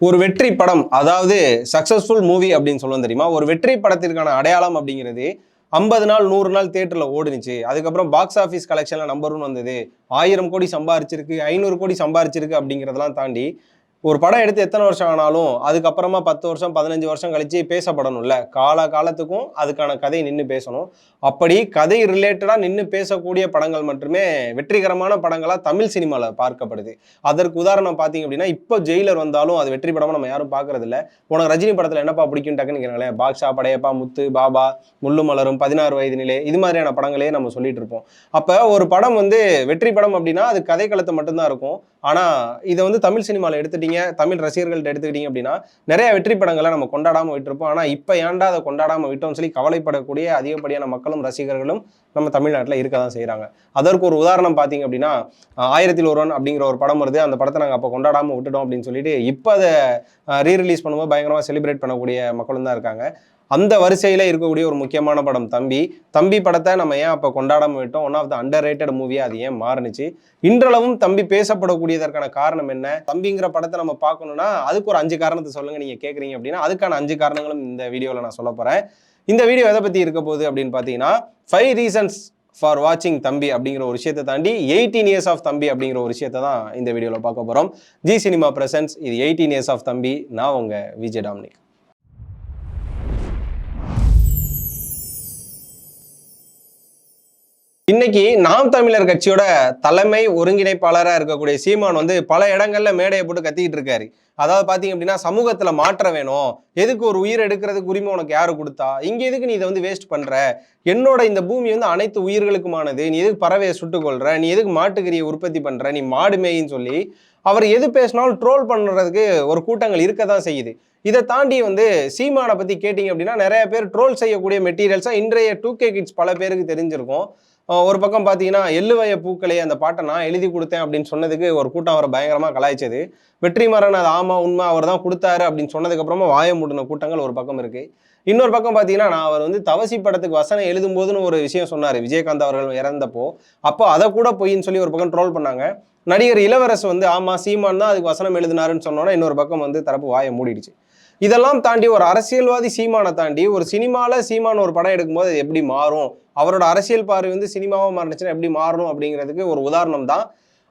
ஒரு வெற்றி படம் அதாவது சக்சஸ்ஃபுல் மூவி அப்படின்னு சொல்லுவோம் தெரியுமா? ஒரு வெற்றி படத்திற்கான அடையாளம் அப்படிங்கிறது ஐம்பது நாள் நூறு நாள் தேட்டரில் ஓடுனுச்சு. அதுக்கப்புறம் பாக்ஸ் ஆஃபீஸ் கலெக்ஷனில் நம்பர் ஒன் வந்தது. ஆயிரம் கோடி சம்பாரிச்சிருக்கு ஐநூறு கோடி சம்பாரிச்சிருக்கு அப்படிங்கிறதெல்லாம் தாண்டி ஒரு படம் எடுத்து எத்தனை வருஷம் ஆனாலும் அதுக்கப்புறமா பத்து வருஷம் பதினஞ்சு வருஷம் கழித்து பேசப்படணும்ல. கால காலத்துக்கும் அதுக்கான கதை நின்று பேசணும். அப்படி கதை ரிலேட்டடாக நின்று பேசக்கூடிய படங்கள் மட்டுமே வெற்றிகரமான படங்களாக தமிழ் சினிமாவில் பார்க்கப்படுது. அதற்கு உதாரணம் பார்த்தீங்க அப்படின்னா இப்போ ஜெயிலர் வந்தாலும் அது வெற்றி படமாக நம்ம யாரும் பார்க்கறதில்ல. உனக்கு ரஜினி படத்தில் என்னப்பா பிடிக்கும் டக்குன்னு கேட்குறாங்களே பாக்ஷா படையப்பா முத்து பாபா முள்ளு மலரும் பதினாறு வயது நிலை இது மாதிரியான படங்களே நம்ம சொல்லிட்டு இருப்போம். அப்போ ஒரு படம் வந்து வெற்றி படம் அப்படின்னா அது கதைக்களத்தை மட்டும்தான் இருக்கும். ஆனால் இதை வந்து தமிழ் சினிமாவில் எடுத்துட்டீங்க தமிழ் ரசிகர்கள்ட்ட எடுத்துக்கிட்டீங்க அப்படின்னா நிறைய வெற்றி படங்களை நம்ம கொண்டாடாமல் விட்டுருப்போம். ஆனால் இப்போ ஏன்டா அதை கொண்டாடாமல் விட்டோம்னு சொல்லி கவலைப்படக்கூடிய அதிகப்படியான மக்களும் ரசிகர்களும் நம்ம தமிழ்நாட்டில் இருக்க தான் செய்கிறாங்க அதற்கு ஒரு உதாரணம் பார்த்தீங்க அப்படின்னா ஆயிரத்தில் ஒருவன் அப்படிங்கிற ஒரு படம் வருது. அந்த படத்தை நாங்கள் அப்போ கொண்டாடாமல் விட்டுட்டோம் அப்படின்னு சொல்லிட்டு இப்போ அதை ரீ ரிலீஸ் பண்ணும்போது பயங்கரமாக செலிப்ரேட் பண்ணக்கூடிய மக்களும் தான் இருக்காங்க. அந்த வரிசையில் இருக்கக்கூடிய ஒரு முக்கியமான படம் தம்பி. தம்பி படத்தை நம்ம ஏன் அப்போ கொண்டாடாம விட்டோம்? One of the underrated மூவியாக அது ஏன் மாறுனுச்சு? இன்றளவும் தம்பி பேசப்படக்கூடியதற்கான காரணம் என்ன? தம்பிங்கிற படத்தை நம்ம பார்க்கணும்னா அதுக்கு ஒரு அஞ்சு காரணத்தை சொல்லுங்கள் நீங்கள் கேட்குறீங்க அப்படின்னா அதுக்கான அஞ்சு காரணங்களும் இந்த வீடியோவில் நான் சொல்ல போகிறேன் இந்த வீடியோ எதை பற்றி இருக்க போகுது அப்படின்னு பார்த்தீங்கன்னா ஃபைவ் ரீசன்ஸ் ஃபார் வாட்சிங் தம்பி அப்படிங்கிற ஒரு விஷயத்தை தாண்டி எயிட்டீன் இயர்ஸ் ஆஃப் தம்பி அப்படிங்கிற ஒரு விஷயத்தை தான் இந்த வீடியோவில் பார்க்க போகிறோம் ஜி சினிமா பிரசன்ஸ் இது எயிட்டீன் இயர்ஸ் ஆஃப் தம்பி. நான் உங்கள் விஜய் டாமினிக். இன்னைக்கு நாம் தமிழர் கட்சியோட தலைமை ஒருங்கிணைப்பாளராக இருக்கக்கூடிய சீமான் வந்து பல இடங்கள்ல மேடையை போட்டு கத்திக்கிட்டு இருக்காரு. அதாவது பார்த்தீங்க அப்படின்னா சமூகத்துல மாற்றம் வேணும். எதுக்கு ஒரு உயிர் எடுக்கிறதுக்கு உரிமை உனக்கு யாரு கொடுத்தா? இங்க எதுக்கு நீ இதை வந்து வேஸ்ட் பண்ற? என்னோட இந்த பூமி வந்து அனைத்து உயிர்களுக்குமானது. நீ எதுக்கு பறவையை சுட்டுக்கொள்ற நீ எதுக்கு மாட்டுக்கறியை உற்பத்தி பண்ற? நீ மாடு மேயின்னு சொல்லி அவர் எது பேசினாலும் ட்ரோல் பண்ணுறதுக்கு ஒரு கூட்டங்கள் இருக்க தான் செய்யுது. இதை தாண்டி வந்து சீமானை பற்றி கேட்டிங்க அப்படின்னா நிறைய பேர் ட்ரோல் செய்யக்கூடிய மெட்டீரியல்ஸாக இன்றைய டூ கே கிட்ஸ் பல பேருக்கு தெரிஞ்சிருக்கும். ஒரு பக்கம் பார்த்தீங்கன்னா எள்ளுவய பூக்களே அந்த பாட்டை நான் எழுதி கொடுத்தேன் அப்படின்னு சொன்னதுக்கு ஒரு கூட்டம் அவரை பயங்கரமாக கலாய்ச்சது. வெற்றிமாறன் அது ஆமாம் உண்மை அவர் தான் கொடுத்தாரு அப்படின்னு சொன்னதுக்கப்புறமா வாய மூடின கூட்டங்கள் ஒரு பக்கம் இருக்குது இன்னொரு பக்கம் பார்த்தீங்கன்னா நான் அவர் வந்து தவசி படத்துக்கு வசனம் எழுதும் போதுன்னு ஒரு விஷயம் சொன்னார் விஜயகாந்த் அவர்கள் இறந்தப்போ. அப்போ அதை கூட பொய்ன்னு சொல்லி ஒரு பக்கம் ட்ரோல் பண்ணாங்க. நடிகர் இளவரசு வந்து ஆமாம் சீமான் தான் அதுக்கு வசனம் எழுதினாருன்னு சொன்னோன்னா இன்னொரு பக்கம் வந்து தரப்பு வாயை மூடிடுச்சு. இதெல்லாம் தாண்டி ஒரு அரசியல்வாதி சீமானை தாண்டி ஒரு சினிமாவில் சீமான் ஒரு படம் எடுக்கும்போது அது எப்படி மாறும்? அவரோட அரசியல் பார்வை வந்து சினிமாவாக மாறினுச்சுன்னா எப்படி மாறணும் அப்படிங்கிறதுக்கு ஒரு உதாரணம் தான்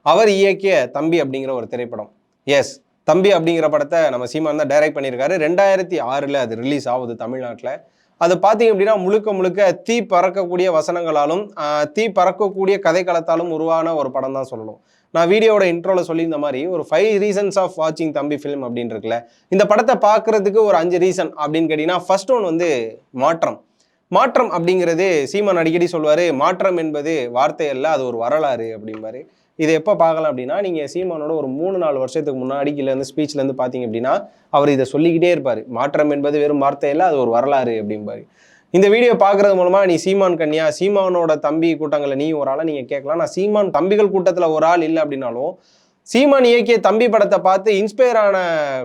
அவர் இயக்கிய தம்பி அப்படிங்கிற ஒரு திரைப்படம். எஸ் தம்பி அப்படிங்கிற படத்தை நம்ம சீமான் தான் டைரக்ட் பண்ணியிருக்காரு. ரெண்டாயிரத்தி ஆறில் அது ரிலீஸ் ஆகுது தமிழ்நாட்டில். அது பார்த்தீங்க அப்படின்னா முழுக்க முழுக்க தீ பறக்கக்கூடிய வசனங்களாலும் தீ பறக்கக்கூடிய கதைக்களத்தாலும் உருவான ஒரு படம் தான் சொல்லணும். நான் வீடியோவோட இன்ட்ரோவில் சொல்லியிருந்த மாதிரி ஒரு ஃபைவ் ரீசன்ஸ் ஆஃப் வாட்சிங் தம்பி ஃபிலிம் அப்படின்னு இருக்குல்ல இந்த படத்தை பார்க்கறதுக்கு ஒரு அஞ்சு ரீசன் அப்படின்னு கேட்டிங்கன்னா ஃபர்ஸ்ட் ஒன் வந்து மாற்றம். மாற்றம் அப்படிங்கிறது சீமான் அடிக்கடி சொல்லுவார் மாற்றம் என்பது வார்த்தை அல்ல அது ஒரு வரலாறு அப்படிம்பாரு. இதை எப்போ பார்க்கலாம் அப்படின்னா நீங்கள் சீமானோட ஒரு மூணு நாலு வருஷத்துக்கு முன்னாடி கீழே இருந்து ஸ்பீச்லேருந்து பார்த்தீங்க அப்படின்னா அவர் இதை சொல்லிக்கிட்டே இருப்பார். மாற்றம் என்பது வெறும் வார்த்தை இல்லை அது ஒரு வரலாறு அப்படிம்பாரு. இந்த வீடியோ பார்க்கறது மூலமாக நீ சீமான் கன்யா சீமானோட தம்பி கூட்டங்களில் நீ ஒரு ஆளை நீங்கள் கேட்கலாம். நான் சீமான் தம்பிகள் கூட்டத்தில் ஒரு ஆள் இல்லை அப்படின்னாலும் சீமான் இயக்கிய தம்பி படத்தை பார்த்து இன்ஸ்பயர் ஆன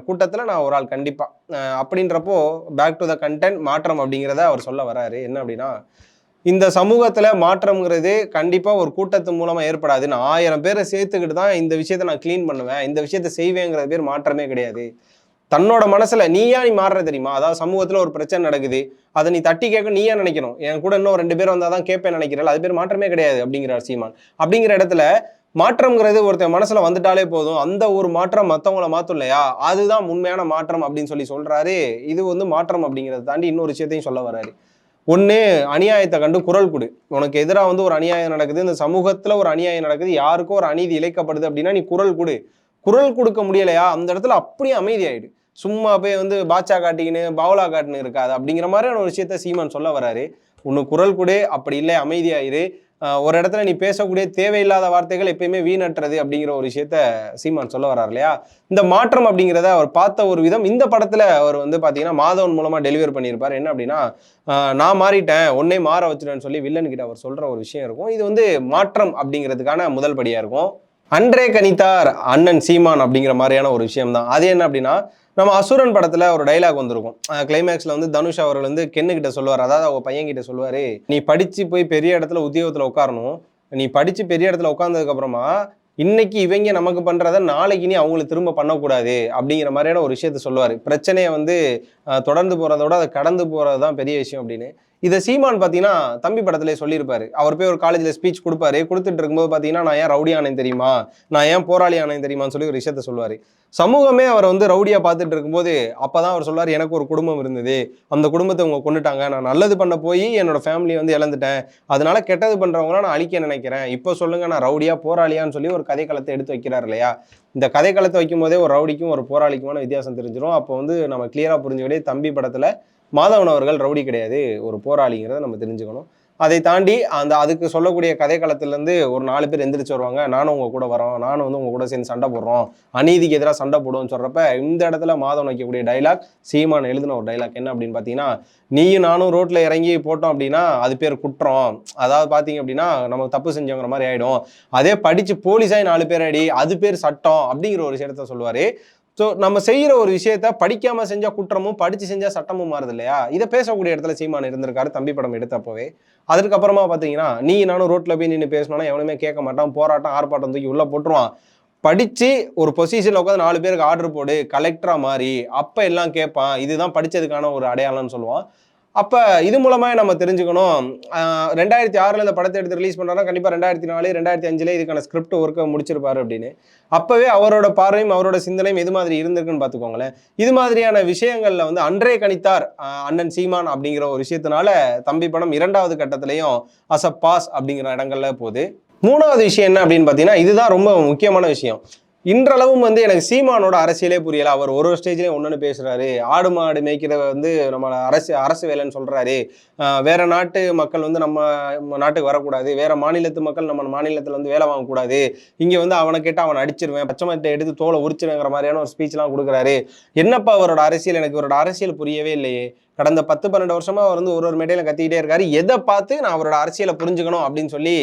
கூட்டத்தில் நான் ஒரு ஆள் கண்டிப்பாக அப்படின்றப்போ பேக் டு த கண்டென்ட் மாற்றம் அப்படிங்கிறத அவர் சொல்ல வராரு. என்ன அப்படின்னா இந்த சமூகத்தில் மாற்றம்ங்கிறது கண்டிப்பாக ஒரு கூட்டத்து மூலமாக ஏற்படாது. நான் ஆயிரம் பேரை சேர்த்துக்கிட்டு தான் இந்த விஷயத்தை நான் க்ளீன் பண்ணுவேன். இந்த விஷயத்தை செய்வேங்கிற பேர் மாற்றமே கிடையாது. தன்னோட மனசுல நீயா நீ மாறுற தெரியுமா? அதாவது சமூகத்தில் ஒரு பிரச்சனை நடக்குது. அதை நீ தட்டி கேட்க நீயா நினைக்கணும்? என் கூட இன்னும் ரெண்டு பேர் வந்தாதான் கேட்பேன் நினைக்கிறேன். அது பேர் மாற்றமே கிடையாது அப்படிங்கிறார் சீமான். அப்படிங்கிற இடத்துல மாற்றம்ங்கிறது ஒருத்தன் மனசில் வந்துட்டாலே போதும். அந்த ஒரு மாற்றம் மற்றவங்கள மாற்றும் இல்லையா? அதுதான் உண்மையான மாற்றம் அப்படின்னு சொல்லி சொல்கிறாரு இது வந்து மாற்றம் அப்படிங்கிறத தாண்டி இன்னொரு விஷயத்தையும் சொல்ல வராரு ஒன்று அநியாயத்தை கண்டு குரல் கொடு. உனக்கு எதிராக வந்து ஒரு அநியாயம் நடக்குது இந்த சமூகத்தில் ஒரு அநியாயம் நடக்குது யாருக்கோ ஒரு அநீதி இழைக்கப்படுது அப்படின்னா நீ குரல் கொடு. குரல் கொடுக்க முடியலையா? அந்த இடத்துல அப்படியே அமைதியாயிடு. சும்மா போய் வந்து பாட்சா காட்டிக்கின்னு பாவலா காட்டுன்னு இருக்காது அப்படிங்கிற மாதிரியான ஒரு விஷயத்த சீமான் சொல்ல வராரு. ஒன்று குரல் கொடு அப்படி இல்லை அமைதியாயிரு. ஒரு இடத்துல நீ பேசக்கூடிய தேவையில்லாத வார்த்தைகள் எப்பயுமே வீணற்றது அப்படிங்கிற ஒரு விஷயத்த சீமான் சொல்ல வர்றாரு இல்லையா? இந்த மாற்றம் அப்படிங்கிறத அவர் பார்த்த ஒரு விதம் இந்த படத்துல அவர் வந்து பாத்தீங்கன்னா மாதவன் மூலமா டெலிவர் பண்ணியிருப்பார். என்ன அப்படின்னா நான் மாறிட்டேன் உன்னை மாற வச்சுட்டேன்னு சொல்லி வில்லன் கிட்ட அவர் சொல்ற ஒரு விஷயம் இருக்கும். இது வந்து மாற்றம் அப்படிங்கிறதுக்கான முதல் படியா இருக்கும். அன்றே கணித்தார் அண்ணன் சீமான் அப்படிங்கிற மாதிரியான ஒரு விஷயம் தான் அது என்ன அப்படின்னா நம்ம அசுரன் படத்தில் ஒரு டைலாக் வந்திருக்கும். கிளைமேக்ஸில் வந்து தனுஷ் அவர்கள் வந்து கென்னு கிட்ட சொல்லுவார். அதாவது அவங்க பையன் சொல்லுவார் நீ படித்து போய் பெரிய இடத்துல உத்தியோகத்தில் உட்காரணும். நீ படித்து பெரிய இடத்துல உட்காந்ததுக்கப்புறமா இன்னைக்கு இவங்க நமக்கு பண்ணுறத நாளைக்கு நீ அவங்களுக்கு திரும்ப பண்ணக்கூடாது. அப்படிங்கிற மாதிரியான ஒரு விஷயத்த சொல்லுவார். பிரச்சனையை வந்து தொடர்ந்து போகிறதோட அதை கடந்து போகிறது தான் பெரிய விஷயம் அப்படின்னு. இதை சீமான் பார்த்தீங்கன்னா தம்பி படத்திலே சொல்லியிருப்பாரு. அவர் போய் ஒரு காலேஜில் ஸ்பீச் கொடுப்பாரு. கொடுத்துட்டு இருக்கும்போது பார்த்தீங்கன்னா நான் ஏன் ரவுடி ஆனேன் தெரியுமா? நான் ஏன் போராளி ஆனேன் தெரியுமான்னு சொல்லி ஒரு விஷயத்த சொல்லுவார். சமூகமே அவர் வந்து ரவுடியாக பார்த்துட்டு இருக்கும்போது அப்போ தான் அவர் சொல்வார் எனக்கு ஒரு குடும்பம் இருந்தது. அந்த குடும்பத்தை அவங்க கொண்டுட்டாங்க நான் நல்லது பண்ண போய் என்னோட ஃபேமிலி வந்து இழந்துட்டேன். அதனால கெட்டது பண்ணுறவங்களாம் நான் அழிக்க நினைக்கிறேன். இப்போ சொல்லுங்கள் நான் ரவுடியாக போராளியான்னு சொல்லி ஒரு கதைக்களத்தை எடுத்து வைக்கிறார் இல்லையா? இந்த கதைக்களத்தை வைக்கும் போதே ஒரு ரவுடிக்கும் ஒரு போராளிக்குமான வித்தியாசம் தெரிஞ்சிடும் அப்போ வந்து நம்ம கிளியராக புரிஞ்சுக்கிட்டே தம்பி படத்தில் மாதவன் அவர்கள் ரவுடி கிடையாது. ஒரு போராளிங்கிறத நம்ம தெரிஞ்சுக்கணும். அதை தாண்டி அந்த அதுக்கு சொல்லக்கூடிய கதை காலத்துலேருந்து ஒரு நாலு பேர் எந்திரிச்சு வருவாங்க. நானும் உங்கள் கூட வரோம். நானும் வந்து உங்கள் கூட சேர்ந்து சண்டை போடுறோம். அநீதிக்கு எதிராக சண்டை போடுவோம்னு சொல்கிறப்ப இந்த இடத்துல மாதவன் வைக்கக்கூடிய டைலாக் சீமான் எழுதின ஒரு டைலாக் என்ன அப்படின்னு பார்த்தீங்கன்னா நீயும் நானும் ரோட்டில் இறங்கி போட்டோம் அப்படின்னா அது பேர் குற்றம். அதாவது பார்த்தீங்க அப்படின்னா நமக்கு தப்பு செஞ்சவங்கிற மாதிரி ஆகிடும் அதே படித்து போலீஸாய் நாலு பேர் அடி அது பேர் சட்டம் அப்படிங்கிற ஒரு விஷயத்த சொல்லுவார். ஸோ நம்ம செய்கிற ஒரு விஷயத்த படிக்காம செஞ்சால் குற்றமும் படித்து செஞ்சால் சட்டமும் மாறுது இல்லையா இதை பேசக்கூடிய இடத்துல சீமான் இருந்திருக்காரு தம்பி படம் எடுத்தப்பவே. அதுக்கப்புறமா பார்த்தீங்கன்னா நீ நானும் ரோட்டில் போய் நின்று பேசணும்னா எவனுமே கேட்க மாட்டான். போராட்டம் ஆர்ப்பாட்டம் தூக்கி உள்ளே போட்டுருவான். படித்து ஒரு பொசிஷனில் உட்காந்து நாலு பேருக்கு ஆர்டர் போடு கலெக்டராக மாறி அப்போ எல்லாம் கேட்பான். இதுதான் படித்ததுக்கான ஒரு அடையாளம்னு சொல்லுவான். அப்போ இது மூலமாக நம்ம தெரிஞ்சுக்கணும். ரெண்டாயிரத்தி ஆறில் இந்த படத்தை எடுத்து ரிலீஸ் பண்ணாருன்னா கண்டிப்பாக ரெண்டாயிரத்தி நாலு ரெண்டாயிரத்தி அஞ்சில் இதுக்கான ஸ்கிரிப்ட் ஒர்க்கை முடிச்சிருப்பாரு அப்படின்னு. அப்போவே அவரோட பார்வையும் அவரோட சிந்தனையும் எது மாதிரி இருந்திருக்குன்னு பார்த்துக்கோங்களேன். இது மாதிரியான விஷயங்களில் வந்து அன்றே கணித்தார் அண்ணன் சீமான் அப்படிங்கிற ஒரு விஷயத்தினால தம்பி படம் இரண்டாவது கட்டத்திலையும் அஸ் அ பாஸ் அப்படிங்கிற இடங்கள்ல போகுது. மூணாவது விஷயம் என்ன அப்படின்னு பார்த்தீங்கன்னா இதுதான் ரொம்ப முக்கியமான விஷயம். இன்றளவும் வந்து எனக்கு சீமானோட அரசியலே புரியல. அவர் ஒரு ஒரு ஸ்டேஜ்லேயும் ஒன்று பேசுறாரு. ஆடு மாடு மேய்க்கிற வந்து நம்ம அரசு அரசு வேலைன்னு சொல்றாரு. வேறு வேற நாட்டு மக்கள் வந்து நம்ம நாட்டுக்கு வரக்கூடாது. வேற மாநிலத்து மக்கள் நம்ம மாநிலத்தில் வந்து வேலை வாங்கக்கூடாது. இங்கே வந்து அவனை கேட்டு அவனை அடிச்சிருவேன். பச்சை மரத்தை எடுத்து தோலை உரிச்சிருங்கிற மாதிரியான ஒரு ஸ்பீச்லாம் கொடுக்குறாரு. என்னப்பா அவரோட அரசியல்? எனக்கு இவரோட அரசியல் புரியவே இல்லையே. கடந்த பத்து பன்னெண்டு வருஷமா அவர் வந்து ஒரு ஒரு மேடையில கத்திக்கிட்டே இருக்காரு. எதை பார்த்து நான் அவரோட அரசியலை புரிஞ்சுக்கணும் அப்படின்னு சொல்லி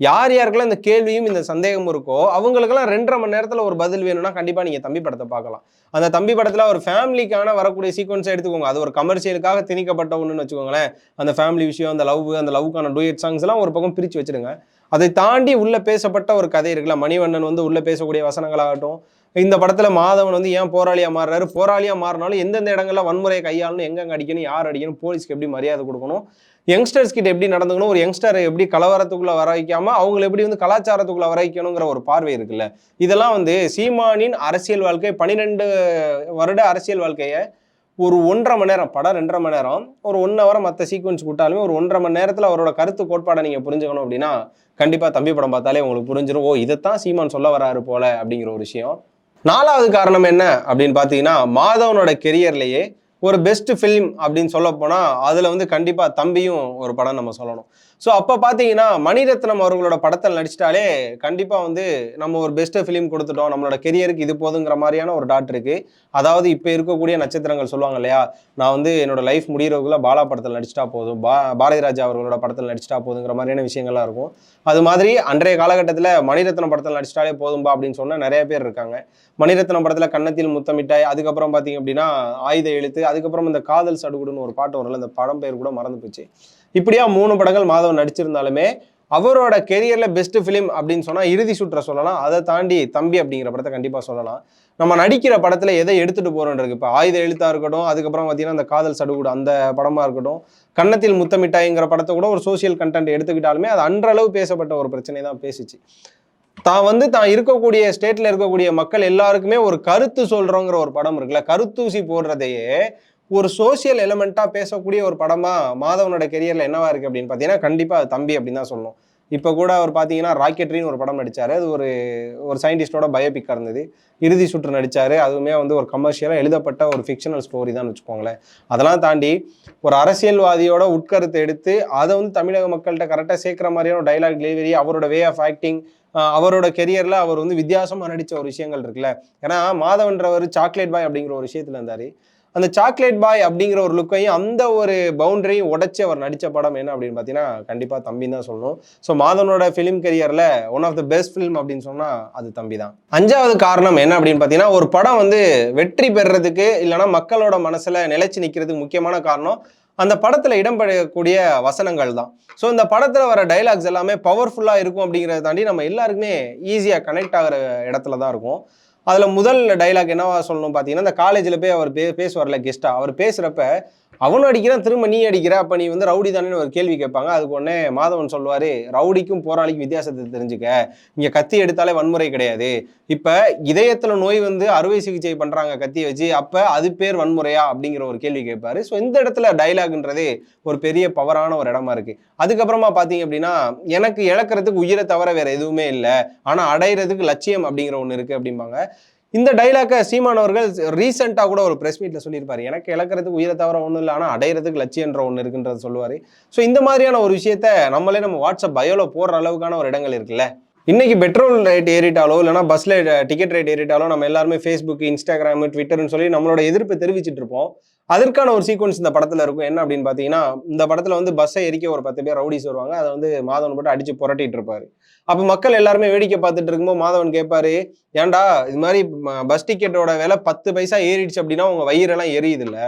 யார் யாருக்கெல்லாம் இந்த கேள்வியும் இந்த சந்தேகமும் இருக்கோ அவங்களுக்கெல்லாம் ரெண்டரை மணி நேரத்தில் ஒரு பதில் வேணும்னா கண்டிப்பாக நீங்கள் தம்பி படத்தை பார்க்கலாம். அந்த தம்பி படத்தில் ஒரு ஃபேமிலிக்கான வரக்கூடிய சீக்வன்ஸை எடுத்துக்கோங்க. அது ஒரு கமர்ஷியலுக்காக திணிக்கப்பட்ட ஒன்றுன்னு வச்சுக்கோங்களேன். அந்த ஃபேமிலி விஷயம் அந்த லவ் அந்த லவ்க்கான டூயட் சாங்ஸ் எல்லாம் ஒரு பக்கம் பிரித்து வச்சுடுங்க. அதை தாண்டி உள்ள பேசப்பட்ட ஒரு கதை இருக்குல்ல மணிவண்ணன் வந்து உள்ள பேசக்கூடிய வசனங்களாகட்டும் இந்த படத்தில் மாதவன் வந்து ஏன் போராளியாக மாறுறாரு? போராளியாக மாறினாலும் எந்தெந்த இடங்கள்ல வன்முறையை கையாளணும் எங்கெங்க அடிக்கணும் யார் அடிக்கணும் போலீஸ்க்கு எப்படி மரியாதை கொடுக்கணும் யங்ஸ்டர்ஸ் கிட்ட எப்படி நடந்துக்கணும் ஒரு யங்ஸ்டரை எப்படி கலவரத்துக்குள்ள வர வைக்காம அவங்களை எப்படி வந்து கலாச்சாரத்துக்குள்ள வர வைக்கணுங்கிற ஒரு பார்வை இருக்குல்ல. இதெல்லாம் வந்து சீமானின் அரசியல் வாழ்க்கை பன்னிரெண்டு வருட அரசியல் வாழ்க்கையை ஒரு ஒன்றரை மணி நேரம் படம் ரெண்டரை மணி நேரம் ஒரு ஒன் ஹவர் மற்ற சீக்வன்ஸ் விட்டாலுமே ஒரு ஒன்றரை மணி நேரத்தில் அவரோட கருத்து கோட்பாடை நீங்கள் புரிஞ்சுக்கணும் அப்படின்னா கண்டிப்பாக தம்பி படம் பார்த்தாலே உங்களுக்கு புரிஞ்சிடும் ஓ இதைத்தான் சீமான் சொல்ல வராரு போல அப்படிங்கிற ஒரு விஷயம். நாலாவது காரணம் என்ன அப்படின்னு பார்த்தீங்கன்னா மாதவனோட கெரியர்லேயே ஒரு பெஸ்ட் ஃபிலிம் அப்படின்னு சொல்ல போனால் அதில் வந்து கண்டிப்பாக தம்பியும் ஒரு படம் நம்ம சொல்லணும். ஸோ அப்போ பார்த்தீங்கன்னா மணிரத்னம் அவர்களோட படத்தில் நடிச்சிட்டாலே கண்டிப்பாக வந்து நம்ம ஒரு பெஸ்ட்டு ஃபிலிம் கொடுத்துட்டோம். நம்மளோட கெரியருக்கு இது போதுங்கிற மாதிரியான ஒரு டாட் இருக்குது அதாவது இப்போ இருக்கக்கூடிய நட்சத்திரங்கள் சொல்லுவாங்க இல்லையா? நான் வந்து என்னோட லைஃப் முடிகிறவங்கள பாலா படத்தில் நடிச்சிட்டா போதும். பா பாரதிராஜா அவர்களோட படத்தில் நடிச்சிட்டா போதுங்கிற மாதிரியான விஷயங்கள்லாம் இருக்கும். அது மாதிரி அன்றைய காலகட்டத்தில் மணிரத்னம் படத்தில் நடிச்சிட்டாலே போதும்பா அப்படின்னு சொன்னால் நிறைய பேர் இருக்காங்க. மணிரத்னம் படத்தில் கன்னத்தில் முத்தமிட்டாய் அதுக்கப்புறம் பார்த்தீங்க அப்படின்னா ஆயுத எழுத்து அதுக்கப்புறம் இந்த காதல் சடுகுடுன்னு ஒரு பாட்டு வரல இந்த படம் பேர் கூட மறந்து போச்சு. இப்படியா மூணு படங்கள் மாதவன் நடிச்சிருந்தாலுமே அவரோட கெரியரில் பெஸ்ட் ஃபிலிம் அப்படின்னு சொன்னால் இறுதி சுற்ற சொல்லலாம். அதை தாண்டி தம்பி அப்படிங்கிற படத்தை கண்டிப்பாக சொல்லலாம். நம்ம நடிக்கிற படத்தில் எதை எடுத்துகிட்டு போகிறோன்றது இப்போ ஆயுத எழுத்தாக இருக்கட்டும் அதுக்கப்புறம் பார்த்தீங்கன்னா அந்த காதல் சடுகுடு அந்த படமாக இருக்கட்டும் கன்னத்தில் முத்தமிட்டாய்ங்கிற படத்தை கூட ஒரு சோஷியல் கண்டென்ட் எடுத்துக்கிட்டாலுமே அது அன்றளவு பேசப்பட்ட ஒரு பிரச்சனை தான் பேசிச்சு. தான் வந்து தான் இருக்கக்கூடிய ஸ்டேட்டில் இருக்கக்கூடிய மக்கள் எல்லாருக்குமே ஒரு கருத்து சொல்கிறோங்கிற ஒரு படம் இருக்குல்ல கருத்தூசி போடுறதையே ஒரு சோஷியல் எலமெண்ட்டாக பேசக்கூடிய ஒரு படமாக மாதவனோட கெரியரில் என்னவா இருக்குது அப்படின்னு பார்த்தீங்கன்னா கண்டிப்பாக அது தம்பி அப்படின்னு தான் சொல்லணும். இப்போ கூட அவர் பார்த்தீங்கன்னா ராக்கெட்ரின்னு ஒரு படம் நடித்தார் அது ஒரு ஒரு சயின்டிஸ்டோட பயோபிக்காக இருந்தது இறுதி சுற்று நடித்தார் அதுவுமே வந்து ஒரு கமர்ஷியலாக எழுதப்பட்ட ஒரு ஃபிக்ஷனல் ஸ்டோரி தான் வச்சுக்கோங்களேன். அதெல்லாம் தாண்டி ஒரு அரசியல்வாதியோட உட்கருத்தை எடுத்து அதை வந்து தமிழக மக்கள்கிட்ட கரெக்டாக சேர்க்குற மாதிரியான டைலாக் டெலிவரி அவரோட வே ஆஃப் ஆக்டிங் அவரோட கெரியரில் அவர் வந்து வித்தியாசமாக நடித்த ஒரு விஷயங்கள் இருக்குல்ல. ஏன்னா மாதவன்றவர் சாக்லேட் பாய் அப்படிங்கிற ஒரு விஷயத்தில் இருந்தார். அந்த சாக்லேட் பாய் அப்படிங்கிற ஒரு லுக்கையும் அந்த ஒரு பவுண்டரியும் உடைச்சி அவர் நடித்த படம் என்ன அப்படின்னு பார்த்தீங்கன்னா கண்டிப்பாக தம்பி தான் சொல்லணும். ஸோ மாதவனோட film கெரியரில் one of the best film அப்படின்னு சொன்னால் அது தம்பி தான் அஞ்சாவது காரணம் என்ன அப்படின்னு பார்த்தீங்கன்னா ஒரு படம் வந்து வெற்றி பெறுறதுக்கு இல்லைன்னா மக்களோட மனசில் நிலைச்சு நிற்கிறதுக்கு முக்கியமான காரணம் அந்த படத்தில் இடம்பெறக்கூடிய வசனங்கள் தான். ஸோ இந்த படத்தில் வர டைலாக்ஸ் எல்லாமே பவர்ஃபுல்லாக இருக்கும் அப்படிங்கிறத தாண்டி நம்ம எல்லாருக்குமே ஈஸியாக கனெக்ட் ஆகிற இடத்துல தான் இருக்கும். அதில் முதல் டைலாக் என்னவா சொல்லணும் பார்த்தீங்கன்னா இந்த காலேஜில் போய் அவர் பே பேசுவார்ல கெஸ்ட்டாக அவர் பேசுகிறப்ப அவனும் அடிக்கிறான் திரும்ப நீ அடிக்கிற அப்போ நீ வந்து ரவுடி தானேன்னு ஒரு கேள்வி கேட்பாங்க. அதுக்கு உடனே மாதவன் சொல்லுவார் ரவுடிக்கும் போராளிக்கும் வித்தியாசத்தை தெரிஞ்சுக்க. இங்கே கத்தி எடுத்தாலே வன்முறை கிடையாது. இப்போ இதயத்தில் நோய் வந்து அறுவை சிகிச்சை பண்ணுறாங்க கத்தியை வச்சு அப்போ அது பேர் வன்முறையா? அப்படிங்கிற ஒரு கேள்வி கேட்பாரு. ஸோ இந்த இடத்துல டைலாக்ன்றது ஒரு பெரிய பவரான ஒரு இடமா இருக்கு. அதுக்கப்புறமா பார்த்தீங்க அப்படின்னா எனக்கு இழக்கிறதுக்கு உயிரை தவிர வேற எதுவுமே இல்லை. ஆனால் அடையிறதுக்கு லட்சியம் அப்படிங்கிற ஒன்று இருக்குது அப்படிம்பாங்க. இந்த டைலாக்கை சீமான் அவர்கள் ரீசெண்டாக கூட ஒரு ப்ரெஸ் மீட்டில் சொல்லியிருப்பார். எனக்கு இழக்கிறதுக்கு உயிரை தவிர ஒன்றும் இல்லை. ஆனால் அடையிறதுக்கு லட்சியன்ற ஒன்று இருக்குன்றது சொல்லுவார். ஸோ இந்த மாதிரியான ஒரு விஷயத்த நம்மளே நம்ம வாட்ஸ்அப் பயோவில் போடுற அளவுக்கான ஒரு இடங்கள் இருக்குல்ல. இன்னைக்கு பெட்ரோல் ரேட் ஏறிட்டாலோ இல்லைனா பஸ்ல டிக்கெட் ரேட் ஏறிட்டாலோ நம்ம எல்லாருமே ஃபேஸ்புக் இன்ஸ்டாகிராம் ட்விட்டர்னு சொல்லி நம்மளோட எதிர்ப்பு தெரிவிச்சிட்டு இருப்போம். அதற்கான ஒரு சீக்வன்ஸ் இந்த படத்துல இருக்கும். என்ன அப்படின்னு பாத்தீங்கன்னா இந்த படத்துல வந்து பஸ்ஸை எரிக்க ஒரு பத்து பேர் ரவுடிஸ் வருவாங்க. அதை வந்து மாதவன் போட்டு அடிச்சு புரட்டிட்டு இருப்பாரு. அப்ப மக்கள் எல்லாருமே வேடிக்கை பார்த்துட்டு இருக்கும்போது மாதவன் கேட்பாரு ஏன்டா இது மாதிரி பஸ் டிக்கெட்டோட விலை பத்து பைசா ஏறிடுச்சு அப்படின்னா உங்க வயிறெல்லாம் எரியுது இல்ல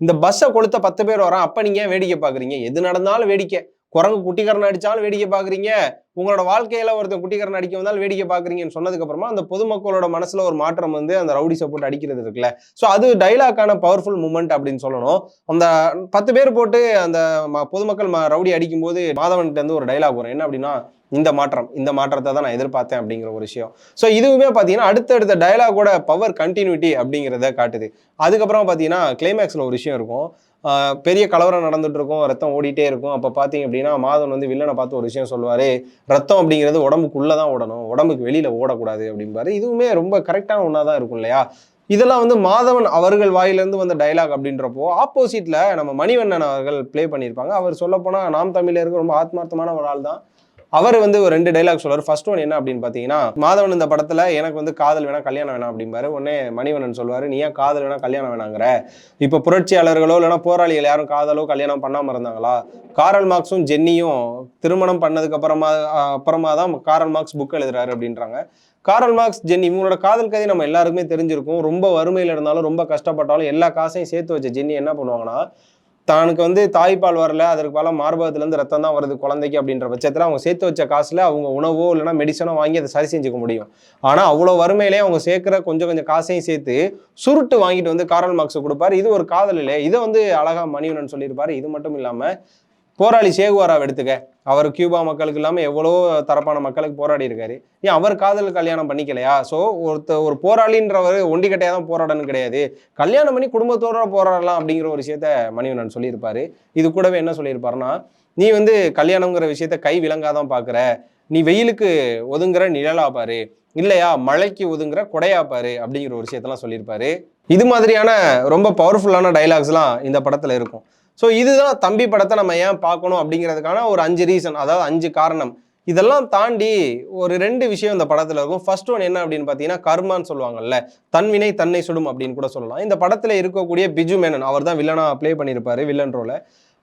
இந்த பஸ்ஸை கொளுத்த பத்து பேர் வரான் அப்ப நீங்க ஏன் வேடிக்கை பாக்குறீங்க எது நடந்தாலும் வேடிக்கை. குரங்கு குட்டிக்கரன் அடிச்சாலும் வேடிக்கை பாக்குறீங்க உங்களோட வாழ்க்கையில ஒருத்தன் குட்டிக்கரன் அடிக்க வந்தாலும் வேடிக்கை பாக்குறீங்கன்னு சொன்னதுக்கு அப்புறமா அந்த பொதுமக்களோட மனசுல ஒரு மாற்றம் வந்து அந்த ரவுடி சப்போர்ட் அடிக்கிறது இருக்குல்ல. ஸோ அது டைலாக்கான பவர்ஃபுல் மூமெண்ட் அப்படின்னு சொல்லணும். அந்த பத்து பேர் போட்டு அந்த ம- பொதுமக்கள் ம- ரவுடி அடிக்கும்போது மாதவன்கிட்ட இருந்து ஒரு டைலாக் வரும். என்ன அப்படின்னா இந்த மாற்றம் இந்த மாற்றத்தை தான் நான் எதிர்பார்த்தேன் அப்படிங்கிற ஒரு விஷயம். ஸோ இதுவுமே பார்த்தீங்கன்னா அடுத்தடுத்த டயலாகோட பவர் கண்டினியூட்டி அப்படிங்கிறத காட்டுது. அதுக்கப்புறம் பார்த்தீங்கன்னா கிளைமேக்ஸில் ஒரு விஷயம் இருக்கும். பெரிய கலவரம் நடந்துட்டு இருக்கும் ரத்தம் ஓடிட்டே இருக்கும். அப்போ பார்த்தீங்க அப்படின்னா மாதவன் வந்து வில்லனை பார்த்து ஒரு விஷயம் சொல்லுவார். ரத்தம் அப்படிங்கிறது உடம்புக்குள்ளே தான் ஓடணும். உடம்புக்கு வெளியில் ஓடக்கூடாது அப்படிம்பாரு. இதுவுமே ரொம்ப கரெக்டான ஒன்றா தான் இருக்கும் இல்லையா? இதெல்லாம் வந்து மாதவன் அவர்கள் வாயிலிருந்து வந்த டைலாக் அப்படின்றப்போ ஆப்போசிட்டில் நம்ம மணிவண்ணன் அவர்கள் ப்ளே பண்ணியிருப்பாங்க. அவர் சொல்லப்போனால் நாம் தமிழருக்கு ரொம்ப ஆத்மார்த்தமான ஒரு ஆள் தான் அவர் வந்து ஒரு ரெண்டு டைலாக் சொல்வார். ஃபர்ஸ்ட் ஒன் என்ன அப்படின்னு பார்த்தீங்கன்னா மாதவன் இந்த படத்தில் எனக்கு வந்து காதல் வேணாம் கல்யாணம் வேணாம் அப்படிம்பாரு. உடனே மணிவண்ணன் சொல்வார் நீ ஏன் காதல் வேணாம் கல்யாணம் வேணாங்கிற? இப்போ புரட்சியாளர்களோ இல்லைன்னா போராளிகள் யாரும் காதலோ கல்யாணம் பண்ணாமல் இருந்தாங்களா? காரல் மார்க்ஸும் ஜென்னியும் திருமணம் பண்ணதுக்கு அப்புறமா அப்புறமா தான் காரல் மார்க்ஸ் புக் எழுதுறாரு அப்படின்றாங்க. காரல் மார்க்ஸ் ஜென்னி இவங்களோட காதல் கதை நம்ம எல்லாருக்குமே தெரிஞ்சிருக்கும். ரொம்ப வறுமையில் இருந்தாலும் ரொம்ப கஷ்டப்பட்டாலும் எல்லா காசையும் சேர்த்து வச்ச ஜென்னி என்ன பண்ணுவாங்கன்னா தனக்கு வந்து தாய்ப்பால் வரல அதற்கு பல மார்பகத்துலேருந்து ரத்தம் தான் வருது குழந்தைக்கு அப்படின்ற பட்சத்தில் அவங்க சேர்த்து வச்ச காசில் அவங்க உணவோ இல்லைன்னா மெடிசனோ வாங்கி அதை சரி செஞ்சுக்க முடியும். ஆனால் அவ்வளோ வறுமையிலே அவங்க சேர்க்குற கொஞ்சம் கொஞ்சம் காசையும் சேர்த்து சுருட்டு வாங்கிட்டு வந்து காரல் மார்க்ஸ் கொடுப்பாரு. இது ஒரு காதல் இல்லை இதை வந்து அழகா மணிவனன் சொல்லியிருப்பார். இது மட்டும் இல்லாமல் போராளி சேகுவாராவை எடுத்துக்க. அவர் கியூபா மக்களுக்கு இல்லாமல் எவ்வளோ தரப்பான மக்களுக்கு போராடி இருக்காரு. ஏன் அவர் காதல் கல்யாணம் பண்ணிக்கலையா? ஸோ ஒருத்த ஒரு போராளின்றவர் ஒண்டிக்கட்டையாக தான் போராடணும் கிடையாது. கல்யாணம் பண்ணி குடும்பத்தோட போராடலாம் அப்படிங்கிற ஒரு விஷயத்த மணிவண்ணன் சொல்லியிருப்பாரு. இது கூடவே என்ன சொல்லியிருப்பாருன்னா நீ வந்து கல்யாணங்கிற விஷயத்த கை விலங்காதான் பார்க்குற நீ வெயிலுக்கு ஒதுங்குற நிழலா பாரு. இல்லையா மழைக்கு ஒதுங்குற கொடையா பாரு. அப்படிங்கிற ஒரு விஷயத்தெல்லாம் சொல்லியிருப்பாரு. இது மாதிரியான ரொம்ப பவர்ஃபுல்லான டைலாக்ஸ்லாம் இந்த படத்தில் இருக்கும். ஸோ இதுதான் தம்பி படத்தை நம்ம ஏன் பார்க்கணும் அப்படிங்கிறதுக்கான ஒரு அஞ்சு ரீசன் அதாவது அஞ்சு காரணம். இதெல்லாம் தாண்டி ஒரு ரெண்டு விஷயம் இந்த படத்துல இருக்கும். ஃபர்ஸ்ட் ஒன் என்ன அப்படின்னு பார்த்தீங்கன்னா கர்மான்னு சொல்லுவாங்கல்ல. தன்வினை தன்னை சுடும் அப்படின்னு கூட சொல்லலாம். இந்த படத்தில் இருக்கக்கூடிய பிஜு மேனன் அவர் தான் வில்லனா ப்ளே பண்ணியிருப்பாரு வில்லன் ரோலை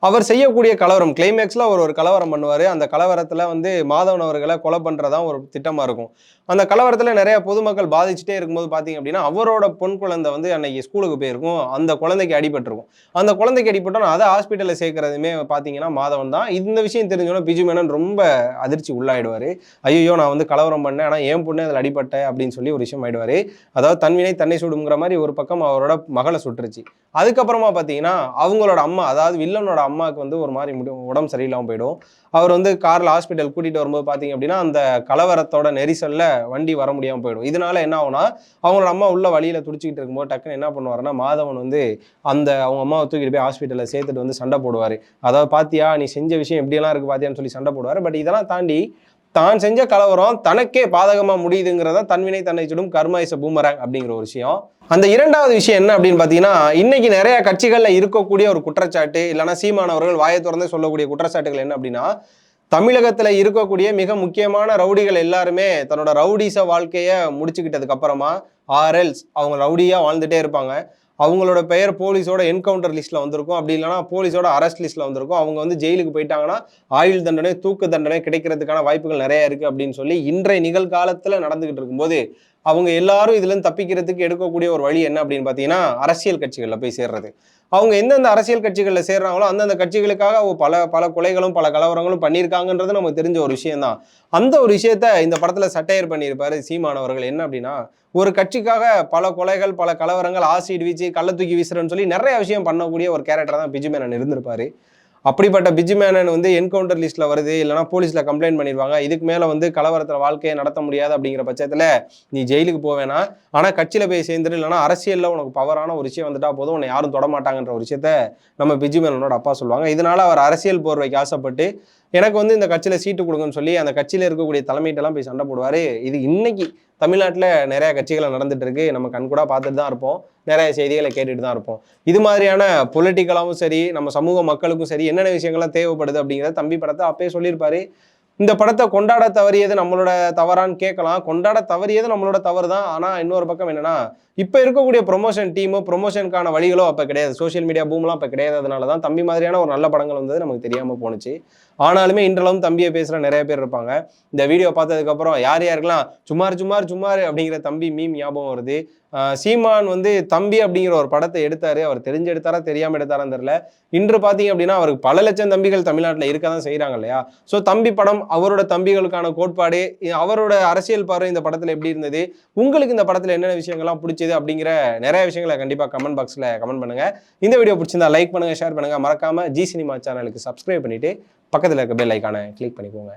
அவர் செய்யக்கூடிய கலவரம் கிளைமேக்ஸில் அவர் ஒரு கலவரம் பண்ணுவார். அந்த கலவரத்தில் வந்து மாதவன் அவர்களை கொலை பண்ணுறதா ஒரு திட்டமாக இருக்கும். அந்த கலவரத்தில் நிறைய பொதுமக்கள் பாதிச்சுட்டே இருக்கும்போது பார்த்தீங்க அப்படின்னா அவரோட பொன் குழந்தை வந்து அன்னைக்கு ஸ்கூலுக்கு போயிருக்கும். அந்த குழந்தைக்கு அடிபட்டிருக்கும். அந்த குழந்தைக்கு அடிபட்டோம் அதை ஹாஸ்பிட்டலில் சேர்க்கறதுமே பார்த்தீங்கன்னா மாதவன் தான். இந்த விஷயம் தெரிஞ்சோன்னா பிஜு மேனன் ரொம்ப அதிர்ச்சி உள்ளாயிடுவார். ஐயோ நான் வந்து கலவரம் பண்ணேன். ஆனால் என் பொண்ணு அதில் அடிபட்டேன் அப்படின்னு சொல்லி ஒரு விஷயம் ஆயிடுவார். அதாவது தன்வினை தன்னை சுடுங்கிற மாதிரி ஒரு பக்கம் அவரோட மகளை சுட்டுருச்சு. அதுக்கப்புறமா பார்த்தீங்கன்னா அவங்களோட அம்மா அதாவது வில்லனோட அம்மாவுக்கு வந்து ஒரு மாதிரி முடியும் உடம்பு சரியில்லாமல் போயிடும். அவர் வந்து காரில் ஹாஸ்பிட்டல் கூட்டிகிட்டு வரும்போது பார்த்தீங்க அப்படின்னா அந்த கலவரத்தோட நெரிசலில் வண்டி வர முடியாமல் போயிடும். இதனால என்ன ஆகும்னா அவங்களோட அம்மா உள்ள வழியில் துடிச்சிக்கிட்டு இருக்கும்போது டக்குன்னு என்ன பண்ணுவாருன்னா மாதவன் வந்து அந்த அவங்க அம்மாவை தூக்கிட்டு போய் ஹாஸ்பிட்டலில் சேர்த்துட்டு வந்து சண்டை போடுவார். அதாவது பாத்தியா நீ செஞ்ச விஷயம் எப்படியெல்லாம் இருக்குது பாத்தியான்னு சொல்லி சண்டை போடுவார். பட் இதெல்லாம் தாண்டி தான் செஞ்ச கலவரம் தனக்கே பாதகமா முடியுதுங்கிறத தன்வினை தன்னை சுடும் கர்மா இஸ் அப்படிங்கிற ஒரு விஷயம். அந்த இரண்டாவது விஷயம் என்ன அப்படின்னு பார்த்தீங்கன்னா இன்னைக்கு நிறைய கட்சிகள்ல இருக்கக்கூடிய ஒரு குற்றச்சாட்டு இல்லைன்னா சீமானவர்கள் வாயை திறந்தே சொல்லக்கூடிய குற்றச்சாட்டுகள் என்ன அப்படின்னா தமிழகத்துல இருக்கக்கூடிய மிக முக்கியமான ரவுடிகள் எல்லாருமே தன்னோட ரவுடிச வாழ்க்கைய முடிச்சுக்கிட்டதுக்கு அப்புறமா ஆர்எல்ஸ் அவங்க ரவுடியா வாழ்ந்துட்டே இருப்பாங்க. அவங்களோட பெயர் போலீஸோட என்கவுண்டர் லிஸ்ட்டில் வந்திருக்கும். அப்படி இல்லைனா போலீஸோட அரெஸ்ட் லிஸ்ட்டில் வந்திருக்கும். அவங்க வந்து ஜெயிலுக்கு போயிட்டாங்கன்னா ஆயுள் தண்டனை தூக்கு தண்டனை கிடைக்கிறதுக்கான வாய்ப்புகள் நிறைய இருக்குது அப்படின்னு சொல்லி இன்றைய நிகழ்காலத்தில் நடந்துகிட்டு இருக்கும்போது அவங்க எல்லாரும் இதுலேருந்து தப்பிக்கிறதுக்கு எடுக்கக்கூடிய ஒரு வழி என்ன அப்படின்னு பார்த்தீங்கன்னா அரசியல் கட்சிகளில் போய் சேர்றது. அவங்க எந்தெந்த அரசியல் கட்சிகளில் சேர்றாங்களோ அந்தந்த கட்சிகளுக்காக அவங்க பல பல கொலைகளும் பல கலவரங்களும் பண்ணியிருக்காங்கன்றது நமக்கு தெரிஞ்ச ஒரு விஷயம் தான் அந்த ஒரு விஷயத்த இந்த படத்தில் சட்டையர் பண்ணியிருப்பாரு சீமானவர்கள் என்ன அப்படின்னா ஒரு கட்சிக்காக பல கொலைகள் பல கலவரங்கள் ஆசிட் வீச்சு கள்ள தூக்கி வீசுறேன்னு சொல்லி நிறைய விஷயம் பண்ணக்கூடிய ஒரு கேரக்டர் தான் பிஜுமேனன் இருந்திருப்பாரு. அப்படிப்பட்ட பிஜி மேனன் வந்து என்கவுண்டர் லிஸ்ட்ல வருது இல்லைனா போலீஸ்ல கம்ப்ளைண்ட் பண்ணிடுவாங்க இதுக்கு மேல வந்து கலவரத்தில் வாழ்க்கையை நடத்த முடியாது அப்படிங்கிற பட்சத்தில் நீ ஜெயிலுக்கு போவேனா ஆனால் கட்சியில் போய் சேர்ந்துரு இல்லைனா அரசியலில் உனக்கு பவரான ஒரு விஷயம் வந்துட்டா போதும். உன்னை யாரும் தொடமாட்டாங்கன்ற ஒரு விஷயத்த நம்ம பிஜி மேனனோட அப்பா சொல்லுவாங்க. இதனால அவர் அரசியல் போர்வைக்கு ஆசைப்பட்டு எனக்கு வந்து இந்த கட்சியில் சீட்டு கொடுங்கன்னு சொல்லி அந்த கட்சியில் இருக்கக்கூடிய தலைமையிட்டெல்லாம் போய் சண்டை போடுவார். இது இன்னைக்கு தமிழ்நாட்டில் நிறைய கட்சிகள் நடந்துட்டு இருக்கு. நம்ம கண்கூடாக பார்த்துட்டு தான் இருப்போம். நிறைய செய்திகளை கேட்டுட்டு தான் இருப்போம். இது மாதிரியான பொலிட்டிக்கலாகவும் சரி நம்ம சமூக மக்களுக்கும் சரி என்னென்ன விஷயங்கள்லாம் தேவைப்படுது அப்படிங்கிறத தம்பி படத்தை அப்பயே சொல்லியிருப்பாரு. இந்த படத்தை கொண்டாட தவறியது நம்மளோட தவறான்னு கேட்கலாம். கொண்டாட தவறியது நம்மளோட தவறு தான் ஆனால் இன்னொரு பக்கம் என்னன்னா இப்போ இருக்கக்கூடிய ப்ரொமோஷன் டீமோ ப்ரொமோஷனுக்கான வழிகளோ அப்போ கிடையாது. சோஷியல் மீடியா பூம்லாம் அப்போ கிடையாததுனால தான் தம்பி மாதிரியான ஒரு நல்ல படங்கள் வந்தது நமக்கு தெரியாமல் போணுச்சு. ஆனாலுமே இன்றளவும் தம்பியை பேசுகிற நிறைய பேர் இருப்பாங்க. இந்த வீடியோ பார்த்ததுக்கப்புறம் யார் யாருக்கெல்லாம் சுமார் சுமார் சும்மார் அப்படிங்கிற தம்பி மீம் ஞாபகம் வருது. சீமான் வந்து தம்பி அப்படிங்கிற ஒரு படத்தை எடுத்தார். அவர் தெரிஞ்சு எடுத்தாரா தெரியாமல் எடுத்தாரான்னு தெரில இன்று பார்த்தீங்க அப்படின்னா அவருக்கு பல லட்சம் தம்பிகள் தமிழ்நாட்டில் இருக்க தான் செய்கிறாங்க இல்லையா? ஸோ தம்பி படம் அவரோட தம்பிகளுக்கான கோட்பாடு அவரோட அரசியல் பார்வை இந்த படத்தில் எப்படி இருந்தது உங்களுக்கு இந்த படத்தில் என்னென்ன விஷயங்கள்லாம் பிடிச்சது அப்படிங்கிற நிறைய விஷயங்களை கண்டிப்பாக கமெண்ட் பாக்ஸில் கமெண்ட் பண்ணுங்க. இந்த வீடியோ பிடிச்சிருந்தா லைக் பண்ணுங்கள் ஷேர் பண்ணுங்கள் மறக்காமல் ஜி சினிமா சேனலுக்கு சப்ஸ்கிரைப் பண்ணிவிட்டு பக்கத்தில் இருக்க பெல் ஐக்கானை கிளிக் பண்ணிக்கோங்க.